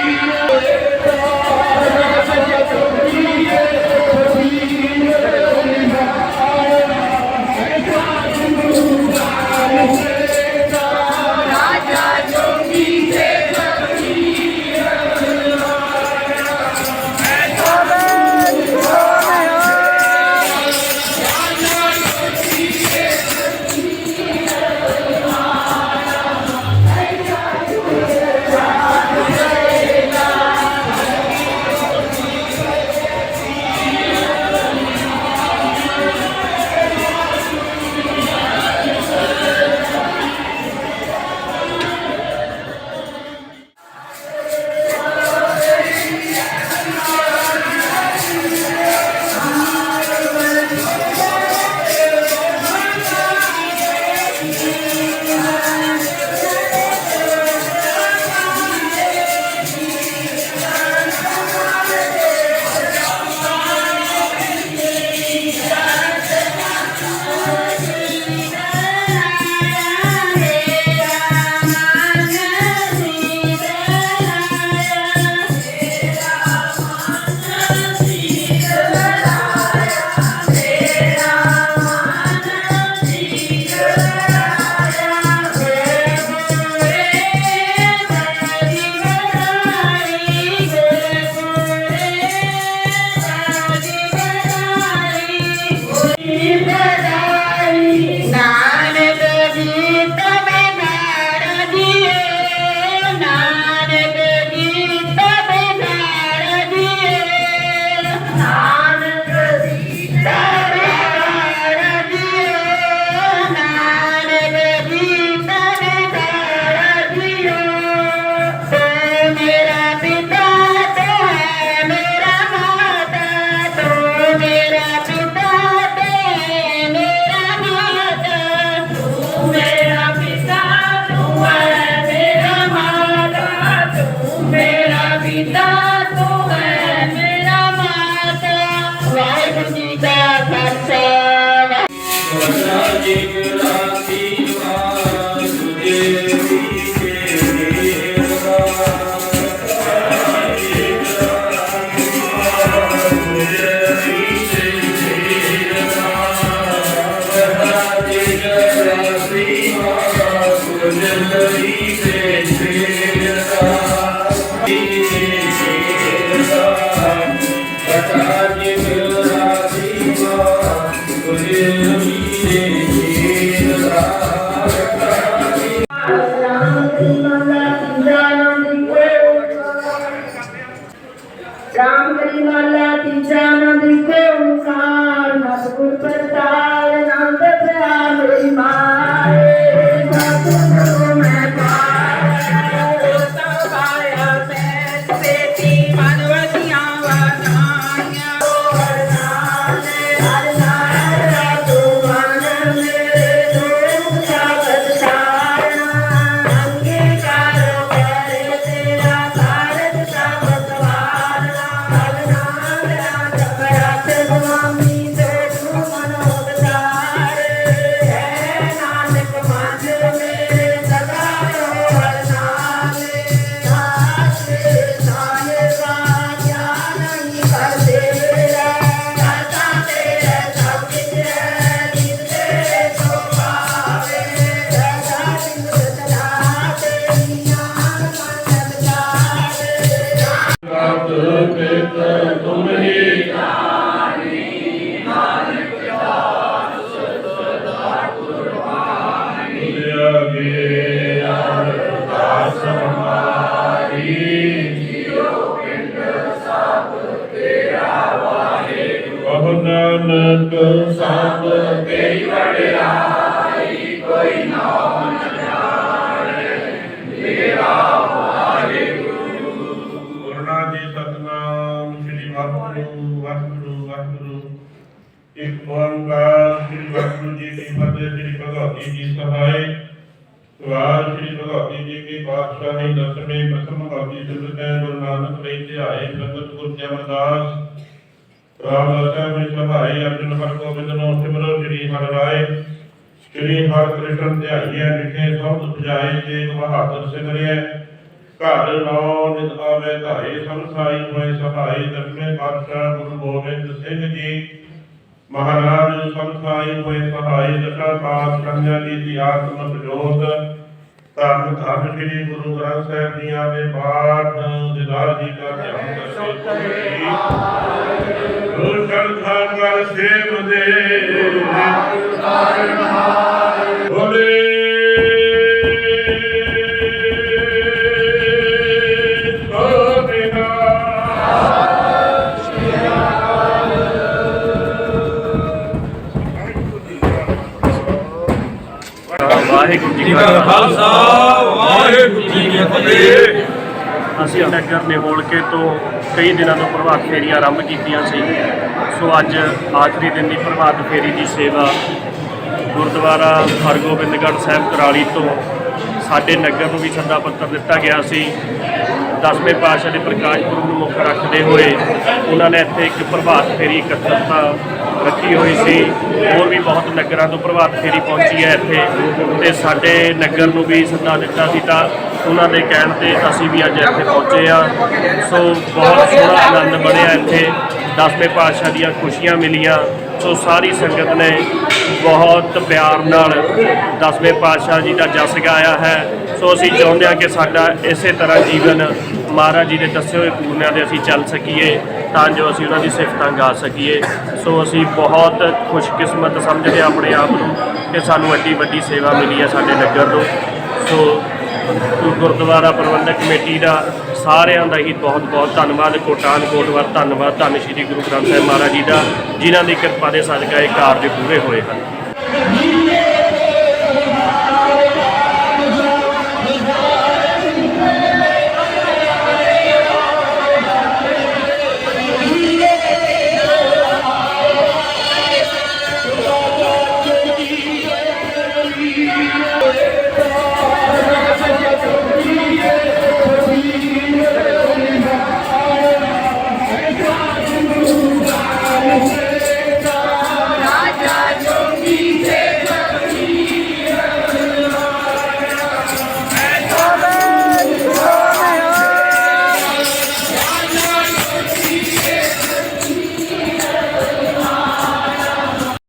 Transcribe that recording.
Thank. Thank you. ਸਵਾਲ ਸ੍ਰੀ ਭਗਵਤੀ ਜੀ ਕੀ ਪਾਤਸ਼ਾਹੀ ਦਸਵੇਂ, ਪ੍ਰਥਮ ਹਾਜੀ ਸਿਮਰਤੈ ਗੁਰੂ ਨਾਨਕ ਲਈ ਧਿਆਏ ਸੰਗਤ ਗੁਰ ਜਮਦਾਸ ਰਾਮਦਾਸਾ ਵਿੱਚ ਸਹਾਈ ਅਰਜਨ ਹਰ ਗੋਬਿੰਦ ਨੂੰ ਸਿਮਰੋ ਸ੍ਰੀ ਹਰਿ ਰਾਏ। ਸ੍ਰੀ ਹਰਿ ਕ੍ਰਿਸ਼ਨ ਧਿਆਈਐ ਲਿਖੇ ਸਭ ਉਪਜਾਏ ਜੇ ਬਹਾਦਰ ਸਿਮਰਿਐ। ਘਰ ਨਾਉ ਨਿਤ ਆਵੇ ਧਾਏ ਸੰਸਾਈ ਹੋਏ ਸਹਾਈ ਦਸਵੇਂ ਪਾਤਸ਼ਾਹ ਗੁਰੂ ਗੋਬਿੰਦ ਸਿੰਘ ਜੀ। ਮਹਾਰਾਜ ਸੰਸਾਈ ਹੋਏ ਸਹਾਈ ਦਸ਼ਾ ਪਾਤ ਕੰਨਿਆ ਜੀ ਦੀ ਆਤਮਕ ਜੋਤ ਧੰਨ ਧੰਨ ਸ੍ਰੀ ਗੁਰੂ ਗ੍ਰੰਥ ਸਾਹਿਬ ਦੀਆਂ ਦੇ ਪਾਠ ਦਿਦਾਰ ਜੀ ਦਾ ਧਿਆਨ ਕਰਕੇ ਗੁਰ ਸ਼ਰਧਾ ਕਰ ਸੇਵ ਦੇ। ਬੋਲੇ ਵਾਹਿਗੁਰੂ ਜੀ ਕਾ ਖਾਲਸਾ ਵਾਹਿਗੁਰੂ ਜੀ ਕੀ ਫਤਿਹ। ਅਸੀਂ ਨਗਰ ਨਿਹੋਲਕੇ ਤੋਂ ਕਈ ਦਿਨਾਂ ਤੋਂ ਪ੍ਰਭਾਤ ਫੇਰੀਆਂ ਆਰੰਭ ਕੀਤੀਆਂ ਸੀ। ਸੋ ਅੱਜ ਆਖਰੀ ਦਿਨ ਦੀ ਪ੍ਰਭਾਤ ਫੇਰੀ ਦੀ ਸੇਵਾ ਗੁਰਦੁਆਰਾ ਹਰਗੋਬਿੰਦਗੜ੍ਹ ਸਾਹਿਬ ਕਰਾਲੀ ਤੋਂ ਸਾਡੇ ਨਗਰ ਨੂੰ ਵੀ ਸੱਦਾ ਪੱਤਰ ਦਿੱਤਾ ਗਿਆ ਸੀ। ਦਸਵੇਂ ਪਾਤਸ਼ਾਹ ਦੇ ਪ੍ਰਕਾਸ਼ ਪੁਰਬ ਨੂੰ ਮੁੱਖ ਰੱਖਦੇ ਹੋਏ ਉਹਨਾਂ ਨੇ ਇੱਥੇ ਇੱਕ ਪ੍ਰਭਾਤ ਫੇਰੀ ਇਕੱਤਰਤਾ ਰੱਖੀ ਹੋਈ ਸੀ। ਹੋਰ ਵੀ ਬਹੁਤ ਨਗਰਾਂ ਤੋਂ ਪ੍ਰਭਾਤ ਫੇਰੀ ਪਹੁੰਚੀ ਹੈ ਇੱਥੇ। ਤੇ ਸਾਡੇ ਨਗਰ ਨੂੰ ਵੀ ਸੱਦਾ ਦਿੱਤਾ ਸੀ ਤਾਂ ਉਹਨਾਂ ਦੇ ਕਹਿਣ ਤੇ ਅਸੀਂ ਵੀ ਅੱਜ ਇੱਥੇ ਪਹੁੰਚੇ ਆ ਸੋ ਬਹੁਤ ਸੋਹਣਾ ਆਨੰਦ ਬਣਿਆ ਇੱਥੇ। ਦਸਵੇਂ ਪਾਤਸ਼ਾਹ ਦੀਆਂ ਖੁਸ਼ੀਆਂ ਮਿਲੀਆਂ। ਸੋ ਸਾਰੀ ਸੰਗਤ ਨੇ ਬਹੁਤ ਪਿਆਰ ਨਾਲ ਦਸਵੇਂ ਪਾਤਸ਼ਾਹ ਜੀ ਦਾ ਜਸ ਗਾਇਆ ਹੈ। ਸੋ ਅਸੀਂ ਚਾਹੁੰਦੇ ਹਾਂ ਕਿ ਸਾਡਾ ਇਸੇ ਤਰ੍ਹਾਂ ਜੀਵਨ ਮਹਾਰਾਜ ਜੀ ਦੇ ਦੱਸੇ ਹੋਏ ਪੂਰਨਿਆਂ ਦੇ ਅਸੀਂ ਚੱਲ ਸਕੀਏ, ਤਾਂ ਜੋ ਅਸੀਂ ਉਹਨਾਂ ਦੀ ਸਿਫਤਾਂ ਗਾ ਸਕੀਏ। ਸੋ ਅਸੀਂ ਬਹੁਤ ਖੁਸ਼ਕਿਸਮਤ ਸਮਝਦੇ ਹਾਂ ਆਪਣੇ ਆਪ ਨੂੰ ਕਿ ਸਾਨੂੰ ਐਡੀ ਵੱਡੀ ਸੇਵਾ ਮਿਲੀ ਹੈ ਸਾਡੇ ਨਗਰ ਨੂੰ। ਸੋ ਗੁਰਦੁਆਰਾ ਪ੍ਰਬੰਧਕ ਕਮੇਟੀ ਦਾ ਸਾਰਿਆਂ ਦਾ ਹੀ ਬਹੁਤ ਬਹੁਤ ਧੰਨਵਾਦ। ਕੋਟਾਨ, ਕੋਟਵਾਰ ਧੰਨਵਾਦ। ਧੰਨ ਸ਼੍ਰੀ ਗੁਰੂ ਗ੍ਰੰਥ ਸਾਹਿਬ ਮਹਾਰਾਜ ਜੀ ਦਾ, ਜਿਨ੍ਹਾਂ ਦੀ ਕਿਰਪਾ ਦੇ ਸਦਕਾ ਇਹ ਕਾਰਜ ਪੂਰੇ ਹੋਏ ਹਨ।